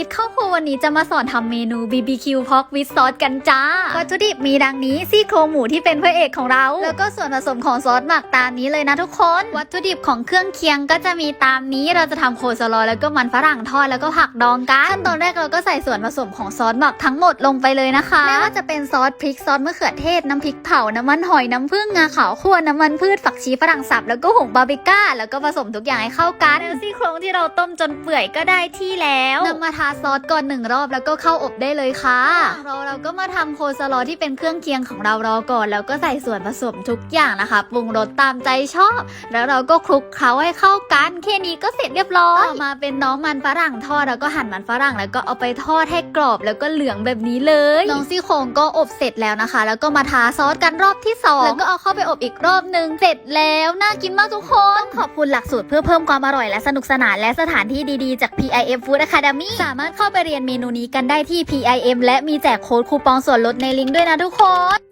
คิดเข้าครัววันนี้จะมาสอนทำเมนู BBQ Pork with Sauce กันจ้า วัตถุดิบมีดังนี้ซี่โครงหมูที่เป็นพระเอกของเรา แล้วก็ส่วนผสมของซอสหมักตามนี้เลยนะทุกคน วัตถุดิบของเครื่องเคียงก็จะมีตามนี้เราจะทำโคสลอแล้วก็มันฝรั่งทอดแล้วก็ผักดองกันขั้นตอนแรกเราก็ใส่ส่วนผสมของซอสหมักทั้งหมดลงไปเลยนะคะไม่ว่าจะเป็นซอสพริกซอสมะเขือเทศน้ำพริกเผาน้ำมันหอยน้ำผึ้งงาขาวคั่วน้ำมันพืชฝักชีฝรั่งสับแล้วก็ผงบาร์บีก้า แล้วก็ผสมทุกอย่างให้เข้ากันแล้วซี่โครงที่เราต้มจนเปื่อยก็ได้ที่แล้วนำมาทาซอสก่อนหนึ่งรอบแล้วก็เข้าอบได้เลยค่ะเราเราก็มาทำโคสลอที่เป็นเครื่องเคียงของเรารอก่อน แล้วก็ใส่ส่วนผสมทุกอย่างนะคะปรุงรสตามใจชอบ แล้วเราก็คลุกเคล้าให้เข้ากันแค่นี้ก็เสร็จเรียบร้อยต่อมาเป็นน้องมันฝรั่งทอดแล้วก็หั่นมันฝรั่งแล้วก็เอาไปทอดให้กรอบแล้วก็เหลืองแบบนี้เลยน้องซี่โครงก็อบเสร็จแล้วนะคะ แล้วก็มาทาซอสกันรอบที่สองแล้วก็เอาเข้าไปอบอีกรอบหนึ่งเสร็จแล้วน่ากินมากทุกคนต้องขอบคุณหลักสูตรเพื่อเพิ่มความอร่อยและสนุกสนานและสถานที่ดีๆจาก PIM Food Academy สามารถเข้าไปเรียนเมนูนี้กันได้ที่ PIM และมีแจกโค้ดคูปองส่วนลดในลิงก์ด้วยนะทุกคน